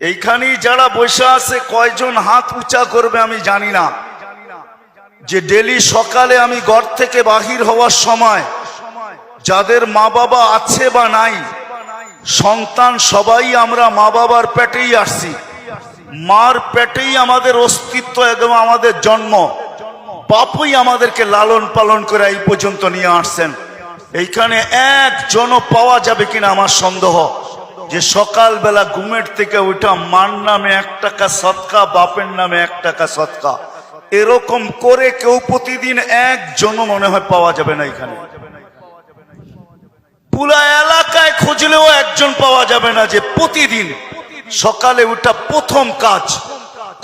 এইখানেই যারা বসে আছে, কয়জন হাত উঁচা করবে আমি জানি না। যে ডেলি সকালে আমি ঘর থেকে বাহির হওয়ার সময় যাদের মা বাবা আছে বা নাই, সন্তান সবাই আমরা মা বাবার পেটেই আসছি। মার পেটেই আমাদের অস্তিত্ব এবং আমাদের জন্ম। বাপুই আমাদেরকে লালন পালন করে এই পর্যন্ত নিয়ে আসছেন। এইখানে একজনও পাওয়া যাবে কিনা আমার সন্দেহ। যে সকালবেলা ঘুমের থেকে ওইটা মার নামে এক টাকা সৎকা, বাপের নামে এক টাকা সৎকা। এরকম করে কেউ প্রতিদিন একজনও মনে হয় পাওয়া যাবে না এখানে। পুরা এলাকায় খুঁজলেও একজন পাওয়া যাবে না যে প্রতিদিন সকালে ওটা প্রথম কাজ,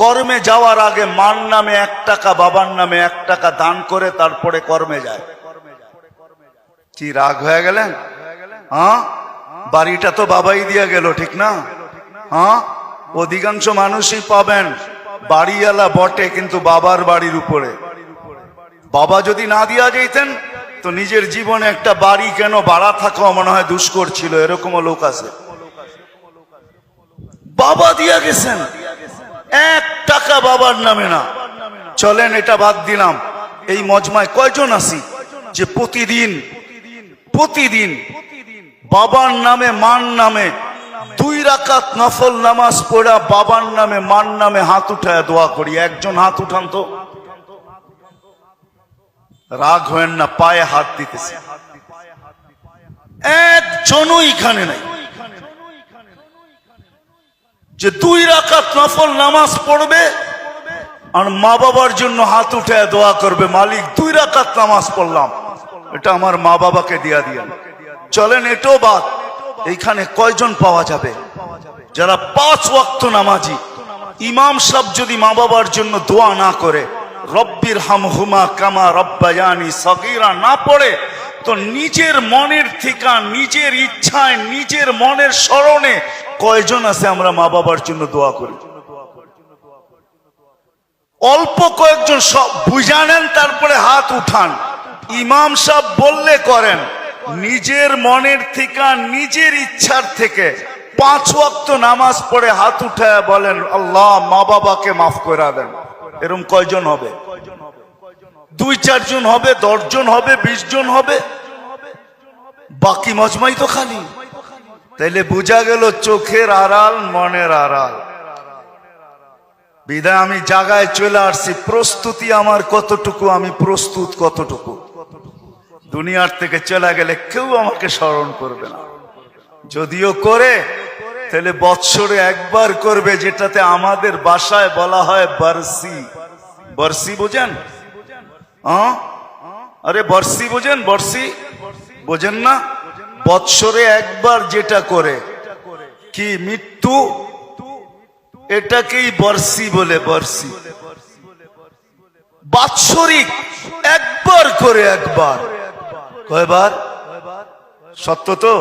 কর্মে যাওয়ার আগে মার নামে এক টাকা, বাবার নামে এক টাকা দান করে তারপরে কর্মে যায়। কি রাগ হয়ে গেলেন? হ্যাঁ? বাড়িটা তো বাবাই দিয়া গেল, ঠিক না? হ্যাঁ? অধিকাংশ মানুষই পাবেন। বাড়িওয়ালা বটে, কিন্তু বাবার বাড়ির উপরে। বাবা যদি না দিয়া যেতেন তো নিজের জীবনে একটা বাড়ি কেন বাড়া থাকা মনে হয় দুষ্কর ছিল, এরকমও লোক আছে। বাবা দিয়া গেছেন। এক টাকা বাবার নামে না। চলেন, এটা বাদ দিলাম। এই মজমায় কয়জন আসি যে প্রতিদিন প্রতিদিন বাবার নামে মান নামে, দুই রাকাত নফল নামাজ পড়া বাবার নামে মান নামে হাত উঠায় দোয়া করি। একজন হাত উঠান তো। রাগ হয়েন না, পায়ে হাত দিতেছে। একজনও এখানে নাই। যে দুই রাকাত নফল নামাজ পড়বে আর মা বাবার জন্য হাত উঠে দোয়া করবে, মালিক, দুই রাকাত নামাজ পড়লাম। এটা আমার মা বাবাকে দিয়া দিয়েন। চলেন এটাও বাদ। এইখানে কয়জন পাওয়া যাবে? যারা পাঁচ ওয়াক্ত নামাজি। ইমাম সাহেব যদি মা বাবার জন্য দোয়া না করে, রব্বির হাম হুমা কামা রব্বায়ানি সগিরা না পড়ে, তো নিজের মনের ঠিকা, নিজের ইচ্ছায়, নিজের মনের স্মরণে কয়জন আছে আমরা মা বাবার জন্য দোয়া করি? অল্প কয়েকজন সব বুঝানেন, তারপরে হাত উঠান। ইমাম সাহেব বললে করেন নিজের মনের থেকে নিজের ইচ্ছার থেকে পাঁচ ওয়াক্ত নামাজ পড়ে হাত উঠায় বলেন, আল্লাহ, মা বাবাকে মাফ করে দেন। এরকম কয়জন হবে? দুই চারজন হবে দশজন হবে, বিশ জন হবে? বাকি মজমাই তো খালি। তাইলে বোঝা গেল চোখের আড়াল, মনের আড়াল। বিদায়, আমি জাগায় চলে আসছি। প্রস্তুতি আমার কতটুকু, আমি প্রস্তুত কতটুকু? দুনিয়ার থেকে চলে গেলে কেউ আমাকে স্মরণ করবে না। যদিও করে, তাহলে বৎসরে একবার করবে, যেটাতে আমাদের বাসায় বলা হয় বার্সি। বর্ষি বোঝেন? আরে বর্ষি বোঝেন? বর্ষি বোঝেন না? বৎসরে একবার যেটা করে, কি মৃত্যু? এটাকেই বর্ষি বলে বর্ষি বাৎসরিক একবার করে একবার। কয়বার? সত্য তো?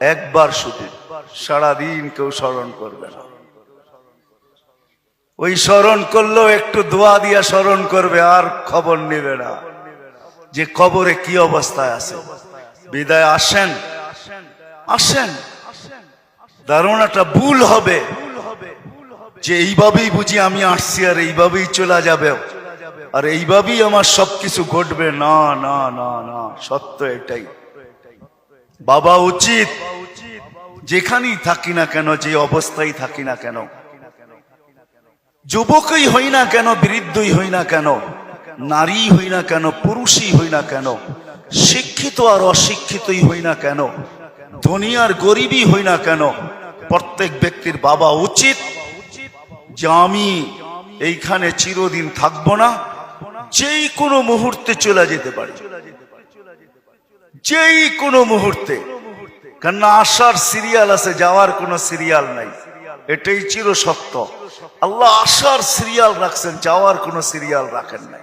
একবার শুধু। সারাদিন কেউ স্মরণ করবে না। ওই স্মরণ করলেও একটু দোয়া দিয়া স্মরণ করবে, আর খবর নেবে না। যে কবরে কি অবস্থায় আছে? বিদায় আসেন? আসেন। ধারণাটা ভুল হবে। যে এইভাবেই বুঝি আমি আসছি আর এইভাবেই চলে যাবে। আর এইভাবেই আমার সবকিছু ঘটবে। না না না না, সত্য এটাই। বাবা উচিত, যেখানেই থাকি না কেন, যে অবস্থায় থাকি না কেন, যুবকই হই না কেন, বৃদ্ধই হই না কেন, নারী হই না কেন, পুরুষই হই না কেন, শিক্ষিত আর অশিক্ষিতই হই না কেন, ধনী আর গরিবই হই না কেন, প্রত্যেক ব্যক্তির বাবা উচিত যে আমি এইখানে চিরদিন থাকব না। যেই কোনো মুহূর্তে চলে যেতে পারি। যেই কোনো মুহূর্তে। কেননা আসার সিরিয়াল আছে, যাওয়ার কোনো সিরিয়াল নাই। এটাই চির সত্য। আল্লাহ আসার সিরিয়াল রাখছেন, যাওয়ার কোনো সিরিয়াল রাখেন নাই।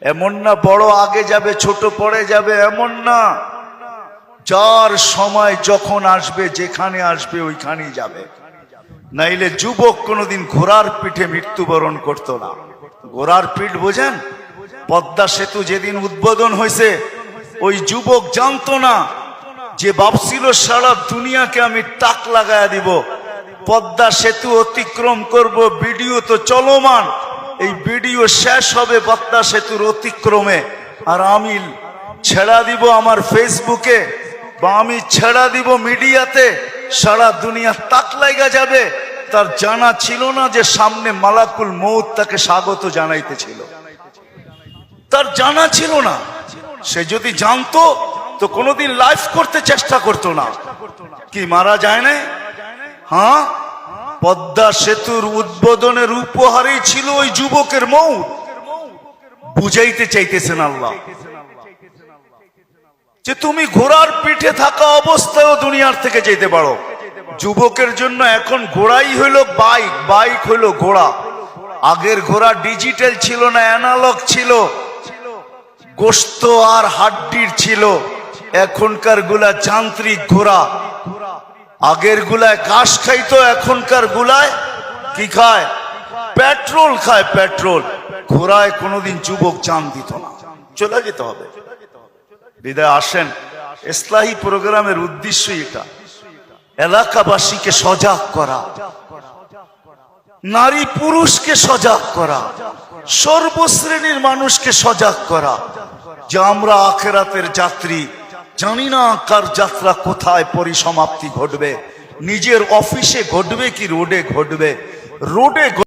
এমন না বড় আগে যাবে, ছোট পরে যাবে, এমন না। যার সময় যখন আসবে, যেখানে আসবে, ওইখানেই যাবে। নাইলে যুবক কোনোদিন ঘোড়ার পিঠে মৃত্যুবরণ করতো না। ঘোড়ার পিঠ বোঝেন? পদ্মা সেতু যেদিন উদ্বোধন হয়েছে, ওই যুবক জানতো না যে ভাবছিল সারা দুনিয়াকে আমি টাক লাগায়া দিব। পদ্মা সেতু অতিক্রম করব, ভিডিও তো চলমান। এই ভিডিও শেষ হবে পদ্মা সেতুর অতিক্রমে। আর আমি ছেড়া দিব আমার ফেসবুকে, বা আমি ছেড়া দিব মিডিয়াতে। সারা দুনিয়া তাক লাগা যাবে। তার জানা ছিল না যে সামনে মালাকুল মৌত তাকে স্বাগত জানাইতেছিল। তার জানা ছিল না। সে যদি জানতো, তো কোনোদিন লাইফ করতে চেষ্টা করতো না। কি, মারা যায় না হ্যাঁ? পদ্মা সেতুর উদ্বোধনের উপহারই ছিল ওই যুবকের মৌ বুঝাইতে চাইতেছেন আল্লাহ। যে তুমি ঘোড়ার পিঠে থাকা অবস্থায়ও দুনিয়ার থেকে যেতে পারো। যুবকের জন্য এখন ঘোড়াই হইল বাইক বাইক হইল ঘোড়া। আগের ঘোড়া ডিজিটাল ছিল না, অ্যানালগ ছিল। গোস্ত আর হাড্ডির ছিল। এখনকারগুলা যান্ত্রিক ঘোড়া। আগের গুলায় ঘাস খাইতো, এখনকার গুলায় কি খায়? পেট্রোল খায়, পেট্রোল। ঘোড়ায় কোনোদিন যুবক জান দিত না। চলে যেতে হবে। বিদায় আসেন। ইসলাহী প্রোগ্রামের উদ্দেশ্য এটা। এলাকাবাসীকে সজাগ করা। নারী পুরুষকে সজাগ করা। সর্বশ্রেণীর মানুষকে সজাগ করা। যে আমরা আখেরাতের যাত্রী, জানি না কার যাত্রা কোথায় পরিসমাপ্তি ঘটবে। নিজের অফিসে ঘটবে কি রোডে ঘটবে? রোডে